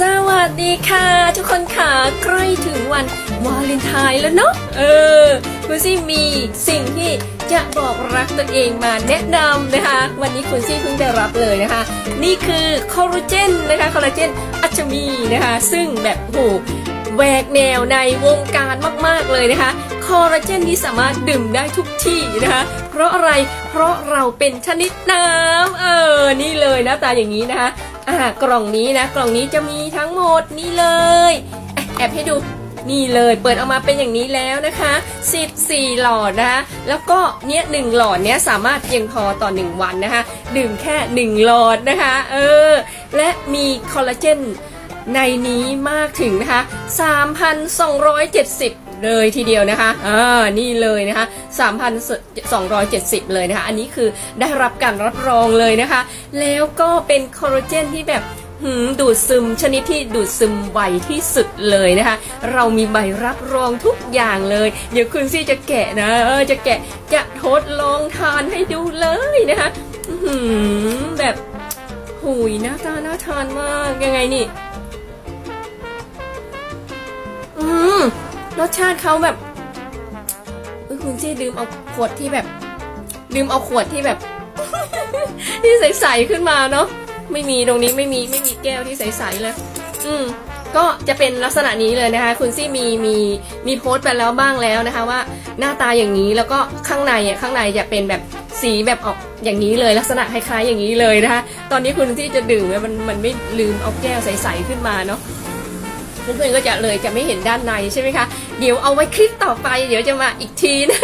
สวัสดีค่ะ ทุกคนค่ะใกล้ถึงวันวาเลนไทน์แล้วเนาะเออคุณซี่มีสิ่งที่จะบอกรักตัวเองมาแนะนำนะคะ วันนี้คุณซี่เพิ่งได้รับเลยนะคะ นี่คือคอลลาเจนนะคะคอลลาเจนอัชมีนะคะ ซึ่งแบบโหแหวกแนวในวงการมาก ๆ เลยนะคะ คอลลาเจนที่สามารถดื่มได้ทุกที่นะคะ เพราะอะไรเพราะเราเป็นชนิดน้ำเออนี่เลยหนะตาอย่างนี้นะคะ อ่ากล่องนี้นะ กล่องนี้จะมีทั้งหมดนี่เลยแอบให้ดูนี่เลยเปิดออกมาเป็นอย่างนี้แล้วนะคะ 14 หลอดนะคะแล้วก็เนี้ยหนึ่งหลอดเนี้ยสามารถเพียงพอต่อ 1 วันนะคะ ดื่มแค่ 1 หลอดนะคะ เออ และมีคอลลาเจนในนี้มากถึงนะคะ 3,270 เลยทีเดียวนะคะอ่านี่เลยนะคะ3,270 เลยนะคะ อันนี้คือได้รับการรับรองเลยนะคะ แล้วก็เป็นคอลลาเจนที่แบบหืมดูดซึมชนิดที่ดูดซึมไวที่สุดเลยนะคะ เรามีใบรับรองทุกอย่างเลย เดี๋ยวคุณซี่จะแกะนะจะแกะจะทดลองทานให้ดูเลยนะคะหือแบบหุยหน้าตาน่าทานมากยังไงนี่ อืม รสชาติเขาแบบเอยคุณซี่ดื่มเอาขวดที่แบบดื่มเอาขวดที่แบบ ที่ใสๆขึ้นมาเนาะไม่มีตรงนี้ไม่มีไม่มีแก้วที่ใสๆเลย อืมก็จะเป็นลักษณะนี้เลยนะคะ คุณซี่มีมีมีโพสต์ไปแล้วบ้างแล้วนะคะ ว่าหน้าตาอย่างนี้แล้วก็ข้างในอะข้างในจะเป็นแบบสีแบบออกอย่างนี้เลยลักษณะคล้ายๆอย่างนี้เลยนะคะ ตอนนี้คุณซี่จะดื่มมันมันไม่ลืมเอาแก้วใสๆขึ้นมาเนาะ เพื่อนๆก็จะเลยจะไม่เห็นด้านในใช่ไหมคะเดี๋ยวเอาไว้คลิปต่อไป เดี๋ยวจะมาอีกทีนะ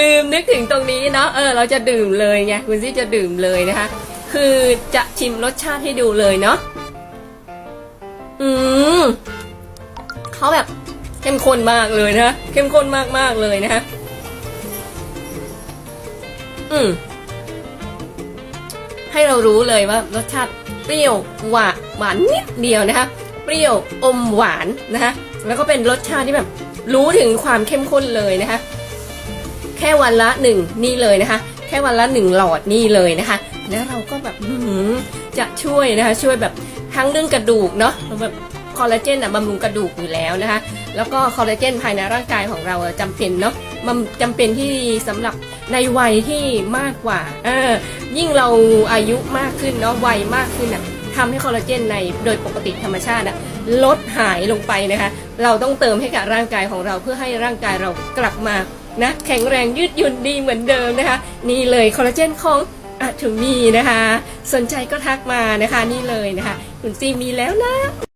ลืมนึกถึงตรงนี้เนาะเออเราจะดื่มเลยไงคุณซี่จะดื่มเลยนะคะ คือจะชิมรสชาติให้ดูเลยเนาะอืมเขาแบบเข้มข้นมากเลยนะเข้มข้นมากๆเลยนะคะอืมให้เรารู้เลยว่ารสชาติเปรี้ยวหวานหวานนิดเดียวนะคะ รี้ยวอมหวานนะคะแล้วก็เป็นรสชาติที่แบบรู้ถึงความเข้มข้นเลยนะคะ แค่วันละหนึ่งนี่เลยนะคะ แค่วันละหนึ่งหลอดนี่เลยนะคะ แล้วเราก็แบบจะช่วยนะคะ ช่วยแบบทั้งเรื่องกระดูกเนาะแบบคอลลาเจนอะบำรุงกระดูกอยู่แล้วนะคะ แล้วก็คอลลาเจนภายในร่างกายของเราอะจำเป็นเนาะมันจำเป็นที่สำหรับในวัยที่มากกว่าเออยิ่งเราอายุมากขึ้นเนาะวัยมากขึ้นอะ ทำให้คอลลาเจนในโดยปกติธรรมชาติลดหายลงไปนะคะ เราต้องเติมให้กับร่างกายของเราเพื่อให้ร่างกายเรากลับมานะแข็งแรงยืดหยุ่นดีเหมือนเดิมนะคะ นี่เลยคอลลาเจนของอัตุมีนะคะ สนใจก็ทักมานะคะนี่เลยนะคะ คุณซีมีแล้วนะ